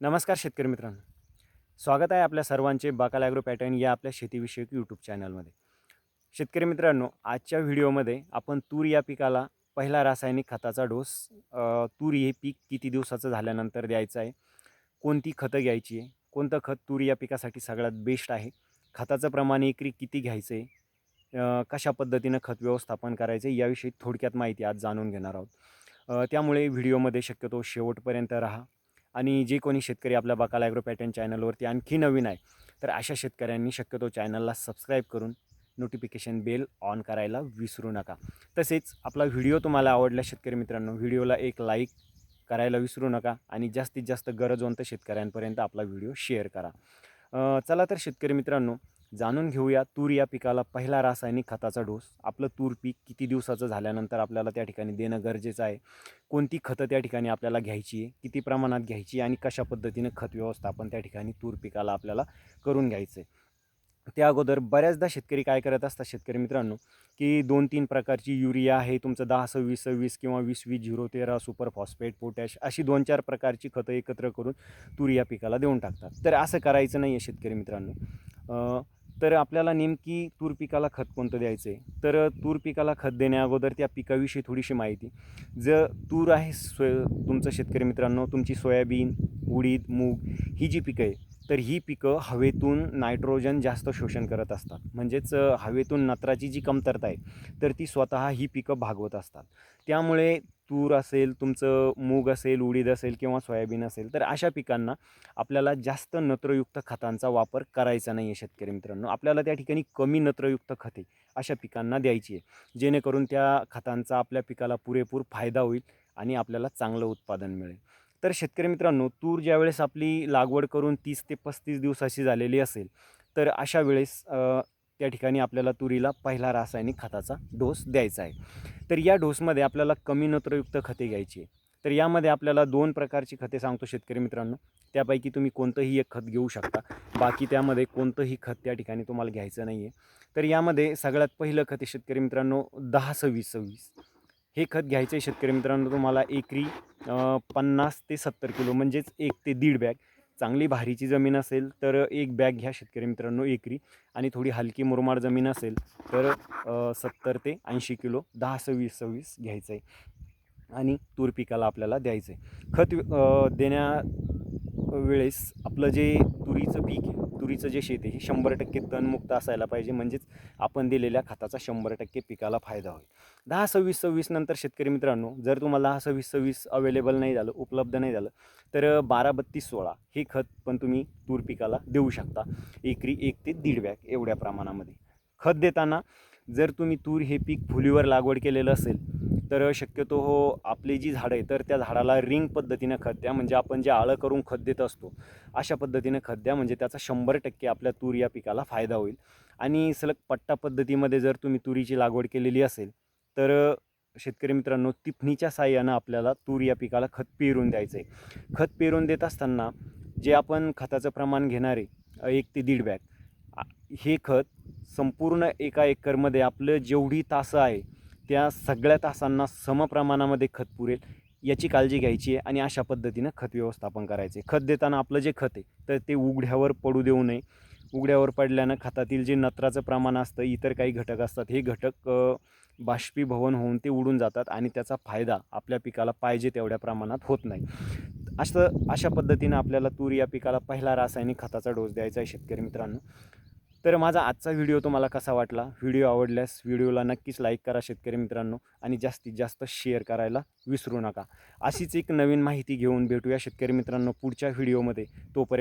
नमस्कार शेतकरी मित्रांनो. स्वागत आहे आपल्या सर्वांचे बाकाल ॲग्रो पॅटर्न या आपल्या शेतीविषयक यूट्यूब चॅनलमध्ये. शेतकरी मित्रांनो आजच्या व्हिडिओमध्ये आपण तूर या पिकाला पहिला रासायनिक खताचा डोस तूर हे पीक किती दिवसाचं झाल्यानंतर द्यायचं आहे? कोणती खतं घ्यायची आहे? कोणतं खत तूर या पिकासाठी सगळ्यात बेस्ट आहे? खताचं प्रमाण एकरी किती घ्यायचं आहे कशा पद्धतीनं खत व्यवस्थापन करायचं याविषयी थोडक्यात माहिती आज जाणून घेणार आहोत. त्यामुळे व्हिडिओमध्ये शक्यतो शेवटपर्यंत राहा. आणि जे कोणी शेतकरी आपल्या बाकाल ॲग्रो पॅटर्न चॅनलवरती आणखी नवीन आहे तर अशा शेतकऱ्यांनी शक्यतो चॅनलला सबस्क्राईब करून नोटिफिकेशन बेल ऑन करायला विसरू नका. तसेच आपला व्हिडिओ तुम्हाला आवडला शेतकरी मित्रांनो व्हिडिओला एक लाईक करायला विसरू नका आणि जास्तीत जास्त गरजवंत शेतकऱ्यांपर्यंत आपला व्हिडिओ शेअर करा. चला तर शेतकरी मित्रांनो जाणून घेऊया तूर या पिकाला पहिला रासायनिक खताचा डोस. आपलं तूर पीक किती दिवसाचं झाल्यानंतर आपल्याला त्या ठिकाणी देणं गरजेचं आहे? कोणती खतं त्या ठिकाणी आपल्याला घ्यायची आहे? किती प्रमाणात घ्यायची आणि कशा पद्धतीनं खत व्यवस्थापन त्या ठिकाणी तूर पिकाला आपल्याला करून घ्यायचं आहे त्या अगोदर बऱ्याचदा शेतकरी काय करत असतात शेतकरी मित्रांनो की दोन तीन प्रकारची युरिया आहे तुमचं दहा सव्वीस सव्वीस किंवा वीस वीस झिरो तेरा सुपर फॉस्फेट पोटॅश अशी दोन चार प्रकारची खतं एकत्र करून तूर या पिकाला देऊन टाकतात. तर असं करायचं नाही आहे शेतकरी मित्रांनो. तर आपल्याला नेमकी तूर पिकाला खत कोणतं द्यायचं आहे तर तूर पिकाला खत देण्या अगोदर त्या पिकाविषयी थोडीशी माहिती. जर तूर आहे सोय तुमचं शेतकरी मित्रांनो तुमची सोयाबीन उडीद मूग ही जी पिकं आहे तर ही पिकं हवेतून नायट्रोजन जास्त शोषण करत असतात. म्हणजेच हवेतून नत्राची जी कमतरता आहे तर ती स्वतः ही पिकं भागवत असतात. त्यामुळे तूर असेल तुमचं मूग असेल उडीद असेल किंवा सोयाबीन असेल तर अशा पिकांना आपल्याला जास्त नत्रयुक्त खतांचा वापर करायचा नाही आहे शेतकरी मित्रांनो. आपल्याला त्या ठिकाणी कमी नत्रयुक्त खते अशा पिकांना द्यायची आहे. जेणेकरून त्या खतांचा आपल्या पिकाला पुरेपूर फायदा होईल आणि आपल्याला चांगलं उत्पादन मिळेल. तर शेतकरी मित्रांनो तूर ज्यावेळेस आपली लागवड करून तीस ते पस्तीस दिवसाची झालेली असेल तर अशा वेळेस त्या ठिकाणी आपल्याला तुरीला पहिला रासायनिक खताचा डोस द्यायचा आहे. तर या डोसमध्ये आपल्याला कमी नत्रयुक्त खते घ्यायची आहे तर यामध्ये आपल्याला दोन प्रकारची खते सांगतो शेतकरी मित्रांनो. त्यापैकी तुम्ही कोणतंही एक खत घेऊ शकता. बाकी त्यामध्ये कोणतंही खत त्या ठिकाणी तुम्हाला घ्यायचं नाही आहे तर यामध्ये सगळ्यात पहिलं खत आहे शेतकरी मित्रांनो दहा सव्वीस सव्वीस. हे खत घ्यायचं आहे शेतकरी मित्रांनो तुम्हाला एकरी पन्नास ते सत्तर किलो म्हणजेच एक ते दीड बॅग. चांगली भारीची जमीन असेल तर एक बॅग घ्या शेतकरी मित्रांनो एकरी. आणि थोडी हलकी मुरमाड जमीन असेल तर सत्तर ते ऐंशी किलो दहा सव्वीस सव्वीस घ्यायचं आहे. आणि तूर पिकाला आपल्याला द्यायचं आहे. खत देण्या वेळेस आपलं जे तुरीचं पीक आहे तुरीचं जे शेत आहे हे शंभर टक्के तणमुक्त असायला पाहिजे. म्हणजेच आपण दिलेल्या खताचा शंभर टक्के पिकाला फायदा होईल. दहा सव्वीस सव्वीस नंतर शेतकरी मित्रांनो जर तुम्हाला दहा सव्वीस सव्वीस अवेलेबल नाही झालं उपलब्ध नाही झालं तर बारा बत्तीस सोळा हे खत पण तुम्ही तूर पिकाला देऊ शकता. एकरी एक ते दीड बॅग एवढ्या प्रमाणामध्ये. खत देताना जर तुम्ही तूर हे पीक फुलीवर लागवड केलेलं असेल तर शक्यतो हो आपली जी झाडं आहे तर त्या झाडाला रिंग पद्धतीनं खत द्या म्हणजे आपण जे आळं करून खत देत असतो अशा पद्धतीनं खत द्या म्हणजे त्याचा शंभर टक्के आपल्या तूर या पिकाला फायदा होईल. आणि सलग पट्टा पद्धतीमध्ये जर तुम्ही तुरीची लागवड केलेली असेल तर शेतकरी मित्रांनो तिफणीच्या साह्यानं आपल्याला तूर या पिकाला खत पेरून द्यायचं आहे खत पेरून देत असताना जे आपण खताचं प्रमाण घेणारे एक ते दीड बॅग हे खत संपूर्ण एका एकरमध्ये आपलं जेवढी तासं आहे त्या सगळ्या तासांना समप्रमाणामध्ये खत पुरेल याची काळजी घ्यायची आहे आणि अशा पद्धतीनं खत व्यवस्थापन करायचे. खत देताना आपलं जे खत आहे तर ते उघड्यावर पडू देऊ नये. उघड्यावर पडल्यानं खतातील जे नत्राचं प्रमाण असतं इतर काही घटक असतात हे घटक बाष्पीभवन होऊन ते उडून जातात आणि त्याचा फायदा आपल्या पिकाला पाहिजे तेवढ्या प्रमाणात होत नाही. असं अशा पद्धतीनं आपल्याला तूर या पिकाला पहिला रासायनिक खताचा डोस द्यायचा आहे शेतकरी मित्रांनो. तर माझा आजचा व्हिडिओ तुम्हाला कसा वाटला? व्हिडिओ आवडल्यास व्हिडिओला नक्कीच लाईक करा शेतकरी मित्रांनो आणि जास्तीत जास्त शेअर करायला विसरू नका. अशीच एक नवीन माहिती घेऊन भेटूया शेतकरी मित्रांनो पुढच्या व्हिडिओमध्ये. तोपर्यंत